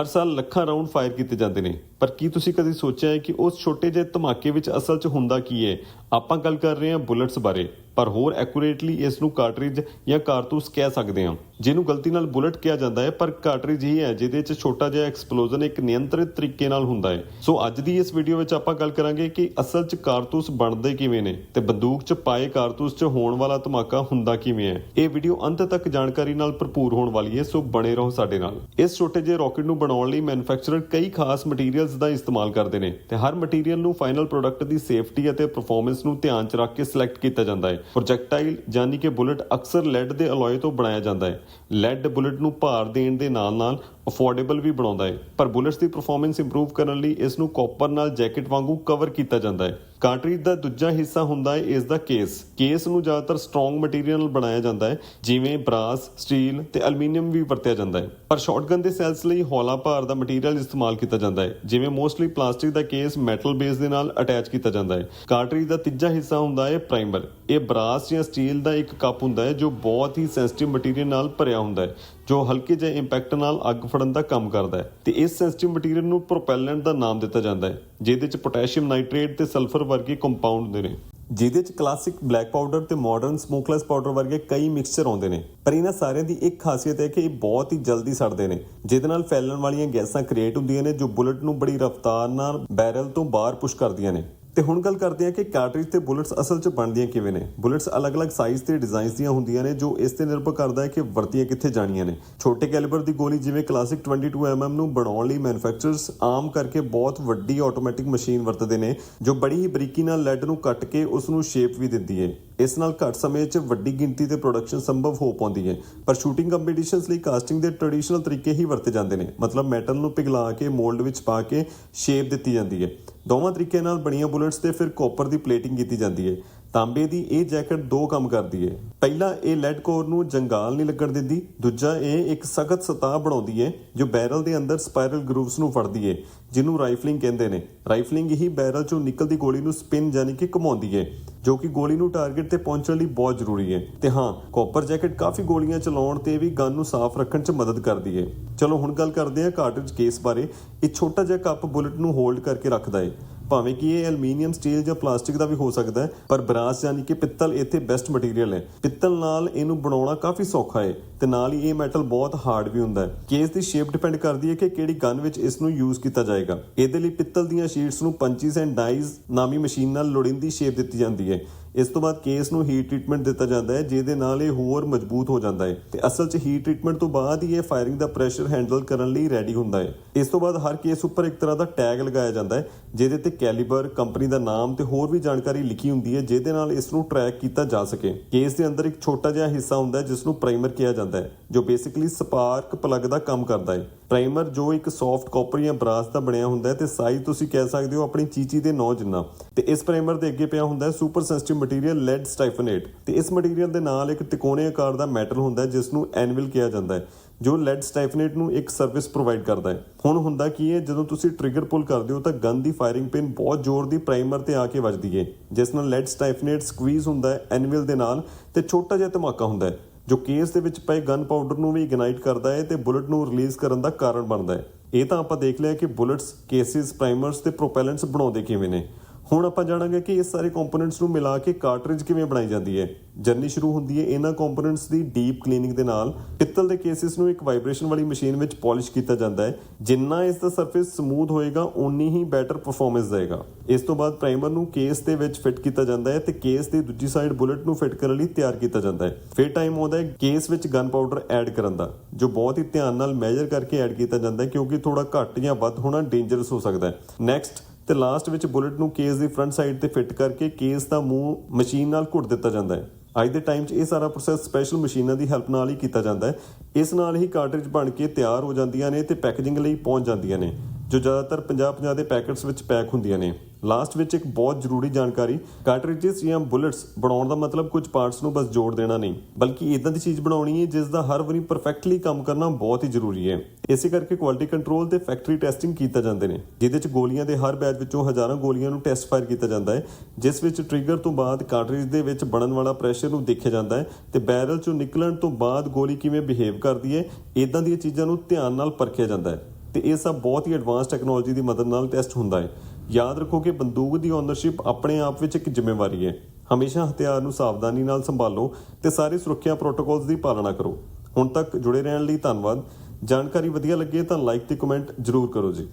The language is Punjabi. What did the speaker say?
ਹਰ ਸਾਲ ਲੱਖਾਂ ਰਾਉਂਡ ਫਾਇਰ ਕੀਤੇ ਜਾਂਦੇ ਨੇ। ਪਰ ਕੀ ਤੁਸੀਂ ਕਦੀ ਸੋਚਿਆ ਹੈ ਕਿ ਉਸ ਛੋਟੇ ਜਿਹੇ ਧਮਾਕੇ ਵਿੱਚ ਅਸਲ 'ਚ ਹੁੰਦਾ ਕੀ ਹੈ? ਆਪਾਂ ਗੱਲ ਕਰ ਰਹੇ ਹਾਂ ਬੁਲਟਸ ਬਾਰੇ। ਪਰ ਹੋਰ ਐਕੂਰੇਟਲੀ ਇਸ ਨੂੰ ਕਾਰਟ੍ਰਿਜ ਜਾਂ ਕਾਰਤੂਸ ਕਹਿ ਸਕਦੇ ਹਾਂ, ਜਿਹਨੂੰ ਗਲਤੀ ਨਾਲ ਬੁਲਟ ਕਿਹਾ ਜਾਂਦਾ ਹੈ, ਪਰ ਕਾਰਟ੍ਰਿਜ ਹੀ ਹੈ, ਜਿਹਦੇ 'ਚ ਛੋਟਾ ਜਿਹਾ ਐਕਸਪਲੋਜ਼ਨ ਇੱਕ ਨਿਯੰਤਰਿਤ ਤਰੀਕੇ ਨਾਲ ਹੁੰਦਾ ਹੈ। ਸੋ ਅੱਜ ਦੀ ਇਸ ਵੀਡੀਓ ਵਿੱਚ ਆਪਾਂ ਗੱਲ ਕਰਾਂਗੇ ਕਿ ਅਸਲ 'ਚ ਕਾਰਤੂਸ ਬਣਦੇ ਕਿਵੇਂ ਨੇ ਤੇ ਬੰਦੂਕ 'ਚ ਪਾਏ ਕਾਰਤੂਸ 'ਚ ਹੋਣ ਵਾਲਾ ਧਮਾਕਾ ਹੁੰਦਾ ਕਿਵੇਂ ਹੈ। ਇਹ ਵੀਡੀਓ ਅੰਤ ਤੱਕ ਜਾਣਕਾਰੀ ਨਾਲ ਭਰਪੂਰ ਹੋਣ ਵਾਲੀ ਹੈ, ਸੋ ਬਣੇ ਰਹੋ ਸਾਡੇ ਨਾਲ। ਇਸ ਛੋਟੇ ਜਿਹੇ ਰਾਕਟ ਨੂੰ ਬਣਾਉਣ ਲਈ ਮੈਨੂਫੈਕਚਰਰ ਕਈ ਖਾਸ ਮਟੀਰੀਅਲਸ ਦਾ ਇਸਤੇਮਾਲ ਕਰਦੇ ਨੇ ਤੇ ਹਰ ਮਟੀਰੀਅਲ ਨੂੰ ਫਾਈਨਲ ਪ੍ਰੋਡਕਟ ਦੀ ਸੇਫਟੀ ਅਤੇ ਪਰਫਾਰਮੈਂਸ ਨੂੰ ਧਿਆਨ 'ਚ ਰੱਖ ਕੇ ਸਿਲੈਕਟ ਕੀਤਾ ਜਾਂਦਾ ਹੈ। ਪ੍ਰੋਜੈਕਟਾਈਲ ਯਾਨੀ ਕਿ ਬੁਲਟ ਅਕਸਰ ਲੈਡ ਦੇ ਅਲੋਏ ਤੋਂ ਬਣਾਇਆ ਜਾਂਦਾ ਹੈ। ਲੈਡ ਬੁਲਟ ਨੂੰ ਭਾਰ ਦੇਣ ਦੇ ਨਾਲ-ਨਾਲ ਅਫੋਰਡੇਬਲ ਵੀ ਬਣਾਉਂਦਾ ਹੈ। ਪਰ ਬੁਲਟਸ ਦੀ ਪਰਫਾਰਮੈਂਸ ਇੰਪਰੂਵ ਕਰਨ ਲਈ ਇਸ ਨੂੰ ਕਾਪਰ ਨਾਲ ਜੈਕਟ ਵਾਂਗੂ ਕਵਰ ਕੀਤਾ ਜਾਂਦਾ ਹੈ। ਕਾਰਟ੍ਰਿਜ ਦਾ ਦੂਜਾ ਹਿੱਸਾ ਹੁੰਦਾ ਹੈ ਇਸ ਦਾ ਕੇਸ ਕੇਸ ਨੂੰ ਜ਼ਿਆਦਾਤਰ ਸਟਰੋਂਗ ਮਟੀਰੀਅਲ ਨਾਲ ਬਣਾਇਆ ਜਾਂਦਾ ਹੈ, ਜਿਵੇਂ ਬਰਾਸ ਸਟੀਲ ਤੇ ਐਲੂਮੀਨੀਅਮ ਵੀ ਵਰਤਿਆ ਜਾਂਦਾ ਹੈ। ਪਰ ਸ਼ਾਟਗਨ ਦੇ ਸੈਲਸ ਲਈ ਹੌਲਾ ਭਾਰ ਦਾ ਮਟੀਰੀਅਲ ਇਸਤੇਮਾਲ ਕੀਤਾ ਜਾਂਦਾ ਹੈ, ਜਿਵੇਂ ਮੋਸਟਲੀ ਪਲਾਸਟਿਕ ਦਾ ਕੇਸ ਮੈਟਲ ਬੇਸ ਦੇ ਨਾਲ ਅਟੈਚ ਕੀਤਾ ਜਾਂਦਾ ਹੈ। ਕਾਰਟ੍ਰਿਜ ਦਾ ਤੀਜਾ ਹਿੱਸਾ ਹੁੰਦਾ ਹੈ ਪ੍ਰਾਈਮਰ ਇਹ ਬਰਾਸ ਜਾਂ ਸਟੀਲ ਦਾ ਇੱਕ ਕੱਪ ਹੁੰਦਾ ਹੈ, ਜੋ ਬਹੁਤ ਹੀ ਸੈਂਸਿਟਿਵ ਮਟੀਰੀਅਲ ਨਾਲ ਭਰਿਆ ਹੁੰਦਾ ਹੈ। ਜੋ ਹਲਕੇ ਜਿਹੇ ਇੰਪੈਕਟ ਨਾਲ ਅੱਗ ਫੜਨ ਦਾ ਕੰਮ ਕਰਦਾ ਹੈ ਤੇ ਇਸ ਸੈਂਸਿਟਿਵ ਮਟੀਰੀਅਲ ਨੂੰ ਪ੍ਰੋਪੈਲੈਂਟ ਦਾ ਨਾਮ ਦਿੱਤਾ ਜਾਂਦਾ ਹੈ, ਜਿਹਦੇ ਚ ਪੋਟਾਸ਼ੀਅਮ ਨਾਈਟ੍ਰੇਟ ਤੇ ਸਲਫਰ ਵਰਗੇ ਕੰਪਾਊਂਡ ਹੁੰਦੇ ਨੇ। ਜਿਹਦੇ ਚ ਕਲਾਸਿਕ ਬਲੈਕ ਪਾਊਡਰ ਤੇ ਮਾਡਰਨ ਸਮੋਕਲੈਸ ਪਾਊਡਰ ਵਰਗੇ ਕਈ ਮਿਕਸਚਰ ਆਉਂਦੇ ਨੇ। ਪਰ ਇਹਨਾਂ ਸਾਰਿਆਂ ਦੀ ਇੱਕ ਖਾਸੀਅਤ ਹੈ ਕਿ ਇਹ ਬਹੁਤ ਹੀ ਜਲਦੀ ਸੜਦੇ ਨੇ, ਜਿਹਦੇ ਨਾਲ ਫੈਲਣ ਵਾਲੀਆਂ ਗੈਸਾਂ ਕ੍ਰੀਏਟ ਹੁੰਦੀਆਂ ਨੇ, ਜੋ ਬੁਲਟ ਨੂੰ ਬੜੀ ਰਫ਼ਤਾਰ ਨਾਲ ਬੈਰਲ ਤੋਂ ਬਾਹਰ ਪੁਸ਼ ਕਰਦੀਆਂ ਨੇ। ਤੇ ਹੁਣ ਗੱਲ ਕਰਦੇ ਹਾਂ ਕਿ ਕਾਰਟ੍ਰਿਜ ਤੇ ਬੁਲਟਸ ਅਸਲ 'ਚ ਬਣਦੀਆਂ ਕਿਵੇਂ ਨੇ। ਬੁਲਟਸ ਅਲੱਗ-ਅਲੱਗ ਸਾਈਜ਼ ਤੇ ਡਿਜ਼ਾਈਨਸ ਦੀਆਂ ਹੁੰਦੀਆਂ ਨੇ, ਜੋ ਇਸ ਤੇ ਨਿਰਭਰ ਕਰਦਾ ਹੈ ਕਿ ਵਰਤੀਆਂ ਕਿੱਥੇ ਜਾਣੀਆਂ ਨੇ। ਛੋਟੇ ਕੈਲੀਬਰ ਦੀ ਗੋਲੀ ਜਿਵੇਂ ਕਲਾਸਿਕ 22 mm ਨੂੰ ਬਣਾਉਣ ਲਈ ਮੈਨੂਫੈਕਚਰਰਸ ਆਮ ਕਰਕੇ ਬਹੁਤ ਵੱਡੀ ਆਟੋਮੈਟਿਕ ਮਸ਼ੀਨ ਵਰਤਦੇ ਨੇ, ਜੋ ਬੜੀ ਹੀ ਬਰੀਕੀ ਨਾਲ ਲੈਡ ਨੂੰ ਕੱਟ ਕੇ ਉਸ ਨੂੰ ਸ਼ੇਪ ਵੀ ਦਿੰਦੀ ਹੈ। ਇਸ ਨਾਲ ਘੱਟ ਸਮੇਂ 'ਚ ਵੱਡੀ ਗਿਣਤੀ ਤੇ ਪ੍ਰੋਡਕਸ਼ਨ ਸੰਭਵ ਹੋ ਪਾਉਂਦੀ ਹੈ। ਪਰ ਸ਼ੂਟਿੰਗ ਕੰਪੀਟੀਸ਼ਨਸ ਲਈ ਕਾਸਟਿੰਗ ਦੇ ਟ੍ਰੈਡੀਸ਼ਨਲ ਤਰੀਕੇ ਹੀ ਵਰਤੇ ਜਾਂਦੇ ਨੇ। ਮਤਲਬ ਮੈਟਲ ਨੂੰ ਪਿਘਲਾ ਕੇ ਮੋਲਡ ਵਿੱਚ ਪਾ ਕੇ ਸ਼ੇਪ ਦਿੱਤੀ ਜਾਂਦੀ ਹੈ। ਦੋਵਾਂ ਤਰੀਕੇ ਨਾਲ ਬਣੀਆਂ ਬੁਲਟਸ ਤੇ ਫਿਰ ਕਾਪਰ ਦੀ ਪਲੇਟਿੰਗ ਕੀਤੀ ਜਾਂਦੀ ਹੈ। ਤਾਂਬੇ ਦੀ ਇਹ ਜੈਕਟ ਦੋ ਕੰਮ ਕਰਦੀ ਹੈ ਪਹਿਲਾ ਇਹ ਲੈਡ ਕੋਰ ਨੂੰ ਜੰਗਾਲ ਨਹੀਂ ਲੱਗਣ ਦਿੰਦੀ, ਦੂਜਾ ਇਹ ਇੱਕ ਸਖਤ ਸਤਹ ਬਣਾਉਂਦੀ ਹੈ ਜੋ ਬੈਰਲ ਦੇ ਅੰਦਰ ਸਪਾਈਰਲ ਗਰੂਵਸ ਨੂੰ ਫੜਦੀ ਹੈ ਜਿਹਨੂੰ ਰਾਈਫਲਿੰਗ ਕਹਿੰਦੇ ਨੇ। ਰਾਈਫਲਿੰਗ ਹੀ ਬੈਰਲ ਚੋਂ ਨਿਕਲਦੀ ਗੋਲੀ ਨੂੰ ਸਪਿਨ ਯਾਨੀ ਕਿ ਘੁਮਾਉਂਦੀ ਹੈ ਜੋ ਕਿ ਗੋਲੀ ਨੂੰ ਟਾਰਗੇਟ ਤੇ ਪਹੁੰਚਣ ਲਈ ਬਹੁਤ ਜ਼ਰੂਰੀ ਹੈ ਤੇ ਹਾਂ ਕਾਪਰ ਜੈਕਟ ਕਾਫੀ ਗੋਲੀਆਂ ਚਲਾਉਣ ਤੇ ਵੀ ਗਨ ਨੂੰ ਸਾਫ਼ ਰੱਖਣ 'ਚ ਮਦਦ ਕਰਦੀ ਹੈ ਚਲੋ ਹੁਣ ਗੱਲ ਕਰਦੇ ਹਾਂ ਕਾਰਟ੍ਰਿਜ ਕੇਸ ਬਾਰੇ। ਇਹ ਛੋਟਾ ਜਿਹਾ ਕੱਪ ਬੁਲਟ ਨੂੰ ਹੋਲਡ ਕਰਕੇ ਰੱਖਦਾ ਹੈ ਭਾਵੇਂ ਕਿ ਇਹ ਐਲੂਮੀਨੀਅਮ ਸਟੀਲ ਜਾਂ ਪਲਾਸਟਿਕ ਦਾ ਵੀ ਹੋ ਸਕਦਾ ਹੈ, ਪਰ ਬਰਾਸ ਯਾਨੀ ਕਿ ਪਿੱਤਲ ਇੱਥੇ ਬੈਸਟ ਮਟੀਰੀਅਲ ਹੈ। ਪਿੱਤਲ ਨਾਲ ਇਹਨੂੰ ਬਣਾਉਣਾ ਕਾਫੀ ਸੌਖਾ ਹੈ ਤੇ ਨਾਲ ਹੀ ਇਹ ਮੈਟਲ ਬਹੁਤ ਹਾਰਡ ਵੀ ਹੁੰਦਾ ਹੈ। ਕੇਸ ਦੀ ਸ਼ੇਪ ਡਿਪੈਂਡ ਕਰਦੀ ਹੈ ਕਿ ਕਿਹੜੀ ਗਨ ਵਿੱਚ ਇਸ ਨੂੰ ਯੂਜ਼ ਕੀਤਾ ਜਾਏਗਾ। ਇਹਦੇ ਲਈ ਪਿੱਤਲ ਦੀਆਂ ਸ਼ੀਟਸ ਨੂੰ ਪੰਚੀਸ ਐਂਡ ਡਾਈਜ਼ ਨਾਮੀ ਮਸ਼ੀਨ ਨਾਲ ਲੋੜੀਂਦੀ ਸ਼ੇਪ ਦਿੱਤੀ ਜਾਂਦੀ ਹੈ। ਇਸ ਤੋਂ ਬਾਅਦ ਕੇਸ ਨੂੰ ਹੀਟ ਟ੍ਰੀਟਮੈਂਟ ਦਿੱਤਾ ਜਾਂਦਾ ਹੈ, ਜਿਹਦੇ ਨਾਲ ਇਹ ਹੋਰ ਮਜ਼ਬੂਤ ਹੋ ਜਾਂਦਾ ਹੈ। ਤੇ ਅਸਲ 'ਚ ਹੀਟ ਟ੍ਰੀਟਮੈਂਟ ਤੋਂ ਬਾਅਦ ਹੀ ਇਹ ਫਾਇਰਿੰਗ ਦਾ ਪ੍ਰੈਸ਼ਰ ਹੈਂਡਲ ਕਰਨ ਲਈ ਰੈਡੀ ਹੁੰਦਾ ਹੈ। ਇਸ ਤੋਂ ਬਾਅਦ ਹਰ ਕੇਸ ਉੱਪਰ ਇੱਕ ਤਰ੍ਹਾਂ ਦਾ ਟੈਗ ਲਗਾਇਆ ਜਾਂਦਾ ਹੈ, ਜਿਹਦੇ ਤੇ ਕੈਲੀਬਰ ਕੰਪਨੀ ਦਾ ਨਾਮ ਤੇ ਹੋਰ ਵੀ ਜਾਣਕਾਰੀ ਲਿਖੀ ਹੁੰਦੀ ਹੈ, ਜਿਹਦੇ ਨਾਲ ਇਸ ਨੂੰ ਟਰੈਕ ਕੀਤਾ ਜਾ ਸਕੇ। ਕੇਸ ਦੇ ਅੰਦਰ ਇੱਕ ਛੋਟਾ ਜਿਹਾ ਹਿੱਸਾ ਹੁੰਦਾ ਹੈ, ਜਿਸ ਨੂੰ ਪ੍ਰਾਈਮਰ ਕਿਹਾ ਜਾਂਦਾ ਹੈ, ਜੋ ਬੇਸਿਕਲੀ ਸਪਾਰਕ ਪਲੱਗ ਦਾ ਕੰਮ ਕਰਦਾ ਹੈ। ਪ੍ਰਾਈਮਰ ਜੋ ਇੱਕ ਸੌਫਟ ਕਾਪਰ ਜਾਂ ਬਰਾਸ ਦਾ ਬਣਿਆ ਹੁੰਦਾ ਹੈ ਤੇ ਸਾਈਜ਼ ਤੁਸੀਂ ਕਹਿ ਸਕਦੇ ਹੋ ਆਪਣੀ ਚੀਚੀ ਦੇ ਨੌ ਜਿੰਨਾ। ਤੇ ਇਸ ਪ੍ਰਾਈਮਰ ਦੇ ਅੱਗੇ ਪਿਆ ਹੁੰਦਾ ਹੈ super sensitive material lead styphnate ਤੇ ਇਸ ਮਟੀਰੀਅਲ ਦੇ ਨਾਲ ਇੱਕ ਤਿਕੋਣੇ ਆਕਾਰ ਦਾ ਮੈਟਲ ਹੁੰਦਾ ਹੈ ਜਿਸ ਨੂੰ ਐਨਵਿਲ ਕਿਹਾ ਜਾਂਦਾ ਹੈ, ਜੋ ਲੈਡ ਸਟਾਈਫਨੇਟ ਨੂੰ ਇੱਕ ਸਰਵਿਸ ਪ੍ਰੋਵਾਈਡ ਕਰਦਾ ਹੈ। ਹੁਣ ਹੁੰਦਾ ਕੀ ਹੈ, ਜਦੋਂ ਤੁਸੀਂ ਟ੍ਰਿਗਰ ਪੁਲ ਕਰਦੇ ਹੋ ਤਾਂ ਗਨ ਦੀ ਫਾਇਰਿੰਗ ਪਿਨ ਬਹੁਤ ਜ਼ੋਰ ਦੀ ਪ੍ਰਾਈਮਰ ਤੇ ਆ ਕੇ ਵੱਜਦੀ ਹੈ, ਜਿਸ ਨਾਲ ਲੈਡ ਸਟਾਈਫਨੇਟ ਸਕਵੀਜ਼ ਹੁੰਦਾ ਹੈ ਐਨਵਿਲ ਦੇ ਨਾਲ ਤੇ ਛੋਟਾ ਜਿਹਾ ਧਮਾਕਾ ਹੁੰਦਾ ਹੈ। ਜੋ ਕੇਸ ਦੇ ਵਿੱਚ ਪਏ ਗਨ ਪਾਊਡਰ ਨੂੰ ਵੀ ਇਗਨਾਈਟ ਕਰਦਾ ਹੈ ਤੇ ਬੁਲਟ ਨੂੰ ਰਿਲੀਜ਼ ਕਰਨ ਦਾ ਕਾਰਨ ਬਣਦਾ ਹੈ। ਇਹ ਤਾਂ ਆਪਾਂ ਦੇਖ ਲਿਆ ਕਿ ਬੁਲਟਸ ਕੇਸਿਸ ਪ੍ਰਾਈਮਰਸ ਤੇ ਪ੍ਰੋਪੈਲੈਂਟਸ ਬਣਾਉਂਦੇ ਕਿਵੇਂ ਨੇ। ਹੁਣ ਆਪਾਂ ਜਾਣਾਂਗੇ ਕਿ ਇਸ ਸਾਰੇ ਕੰਪੋਨੈਂਟਸ ਨੂੰ ਮਿਲਾ ਕੇ ਕਾਰਟ੍ਰਿਜ ਕਿਵੇਂ ਬਣਾਈ ਜਾਂਦੀ ਹੈ। ਜਰਨੀ ਸ਼ੁਰੂ ਹੁੰਦੀ ਹੈ ਇਹਨਾਂ ਕੰਪੋਨੈਂਟਸ ਦੀ ਡੀਪ ਕਲੀਨਿੰਗ ਦੇ ਨਾਲ। ਪਿੱਤਲ ਦੇ ਕੇਸਿਸ ਨੂੰ ਇੱਕ ਵਾਈਬ੍ਰੇਸ਼ਨ ਵਾਲੀ ਮਸ਼ੀਨ ਵਿੱਚ ਪਾਲਿਸ਼ ਕੀਤਾ ਜਾਂਦਾ ਹੈ। ਜਿੰਨਾ ਇਸ ਦਾ ਸਰਫੇਸ ਸਮੂਥ ਹੋਏਗਾ, ਓਨੀ ਹੀ ਬੈਟਰ ਪਰਫਾਰਮੈਂਸ ਦੇਗਾ ਇਸ ਤੋਂ ਬਾਅਦ ਪ੍ਰਾਈਮਰ ਨੂੰ ਕੇਸ ਦੇ ਵਿੱਚ ਫਿੱਟ ਕੀਤਾ ਜਾਂਦਾ ਹੈ ਤੇ ਕੇਸ ਦੀ ਦੂਜੀ ਸਾਈਡ ਬੁਲਟ ਨੂੰ ਫਿੱਟ ਕਰਨ ਲਈ ਤਿਆਰ ਕੀਤਾ ਜਾਂਦਾ ਹੈ। ਫਿਰ ਟਾਈਮ ਆਉਂਦਾ ਹੈ ਕੇਸ ਵਿੱਚ ਗਨ ਪਾਊਡਰ ਐਡ ਕਰਨ ਦਾ, ਜੋ ਬਹੁਤ ਹੀ ਧਿਆਨ ਨਾਲ ਮੈਜ਼ਰ ਕਰਕੇ ਐਡ ਕੀਤਾ ਜਾਂਦਾ ਹੈ ਕਿਉਂਕਿ ਥੋੜਾ ਘੱਟ ਜਾਂ ਵੱਧ ਹੋਣਾ ਡੇਂਜਰਸ ਹੋ ਸਕਦਾ ਹੈ। ਨੈਕਸਟ ਤੇ ਲਾਸਟ ਵਿੱਚ ਬੁਲਟ ਨੂੰ ਕੇਸ ਦੀ ਫਰੰਟ ਸਾਈਡ ਤੇ ਫਿੱਟ ਕਰਕੇ ਕੇਸ ਦਾ ਮੂੰਹ ਮਸ਼ੀਨ ਨਾਲ ਘੁੱਟ ਦਿੱਤਾ ਜਾਂਦਾ ਹੈ। ਅੱਜ ਦੇ ਟਾਈਮ 'ਚ ਇਹ ਸਾਰਾ ਪ੍ਰੋਸੈਸ ਸਪੈਸ਼ਲ ਮਸ਼ੀਨਾਂ ਦੀ ਹੈਲਪ ਨਾਲ ਹੀ ਕੀਤਾ ਜਾਂਦਾ ਹੈ। ਇਸ ਨਾਲ ਹੀ ਕਾਰਟ੍ਰਿਜ ਬਣ ਕੇ ਤਿਆਰ ਹੋ ਜਾਂਦੀਆਂ ਨੇ ਤੇ ਪੈਕੇਜਿੰਗ ਲਈ ਪਹੁੰਚ ਜਾਂਦੀਆਂ ਨੇ, ਜੋ ਜ਼ਿਆਦਾਤਰ 50-50 ਦੇ ਪੈਕੇਟਸ ਵਿੱਚ ਪੈਕ ਹੁੰਦੀਆਂ ਨੇ। ਲਾਸਟ ਵਿੱਚ ਇੱਕ ਬਹੁਤ ਜ਼ਰੂਰੀ ਜਾਣਕਾਰੀ ਕਾਰਟ੍ਰਿਜਸ ਜਾਂ ਬੁਲਟਸ ਬਣਾਉਣ ਦਾ ਮਤਲਬ ਕੁਝ ਪਾਰਟਸ ਨੂੰ ਬਸ ਜੋੜ ਦੇਣਾ ਨਹੀਂ, ਬਲਕਿ ਇਦਾਂ ਦੀ ਚੀਜ਼ ਬਣਾਉਣੀ ਹੈ ਜਿਸ ਦਾ ਹਰ ਵਾਰੀ ਪਰਫੈਕਟਲੀ ਕੰਮ ਕਰਨਾ ਬਹੁਤ ਹੀ ਜ਼ਰੂਰੀ ਹੈ। ਇਸੇ ਕਰਕੇ ਕੁਆਲਿਟੀ ਕੰਟਰੋਲ ਤੇ ਫੈਕਟਰੀ ਟੈਸਟਿੰਗ ਕੀਤਾ ਜਾਂਦੇ ਨੇ, ਜਿਹਦੇ ਵਿੱਚ ਗੋਲੀਆਂ ਦੇ ਹਰ ਬੈਚ ਵਿੱਚੋਂ ਹਜ਼ਾਰਾਂ ਗੋਲੀਆਂ ਨੂੰ ਟੈਸਟ ਫਾਇਰ ਕੀਤਾ ਜਾਂਦਾ ਹੈ, ਜਿਸ ਵਿੱਚ ਟ੍ਰਿਗਰ ਤੋਂ ਬਾਅਦ ਕਾਰਟ੍ਰਿਜ ਦੇ ਵਿੱਚ ਬਣਨ ਵਾਲਾ ਪ੍ਰੈਸ਼ਰ ਨੂੰ ਦੇਖਿਆ ਜਾਂਦਾ ਹੈ ਤੇ ਬੈਰਲ ਚੋਂ ਨਿਕਲਣ ਤੋਂ ਬਾਅਦ ਗੋਲੀ ਕਿਵੇਂ ਬਿਹੇਵ ਕਰਦੀ ਹੈ ਇਦਾਂ ਦੀਆਂ ਚੀਜ਼ਾਂ ਨੂੰ ਧਿਆਨ ਨਾਲ ਪਰਖਿਆ ਜਾਂਦਾ ਹੈ। ਤੇ ਇਹ ਸਭ ਬਹੁਤ ਹੀ ਐਡਵਾਂਸ ਟੈਕਨੋਲੋਜੀ ਦੀ ਮਦਦ ਨਾਲ ਟੈਸਟ ਹੁੰਦਾ ਹੈ। ਯਾਦ ਰੱਖੋ ਕਿ ਬੰਦੂਕ ਦੀ ਓਨਰਸ਼ਿਪ ਆਪਣੇ ਆਪ ਵਿੱਚ ਇੱਕ ਜ਼ਿੰਮੇਵਾਰੀ ਹੈ। ਹਮੇਸ਼ਾ ਹਥਿਆਰ ਨੂੰ ਸਾਵਧਾਨੀ ਨਾਲ ਸੰਭਾਲੋ ਤੇ ਸਾਰੇ ਸੁਰੱਖਿਆ ਪ੍ਰੋਟੋਕੋਲਸ ਦੀ ਪਾਲਣਾ ਕਰੋ। ਹੁਣ ਤੱਕ ਜੁੜੇ ਰਹਿਣ ਲਈ ਧੰਨਵਾਦ। ਜਾਣਕਾਰੀ ਵਧੀਆ ਲੱਗੇ ਤਾਂ ਲਾਈਕ ਤੇ ਕਮੈਂਟ ਜ਼ਰੂਰ ਕਰੋ ਜੀ।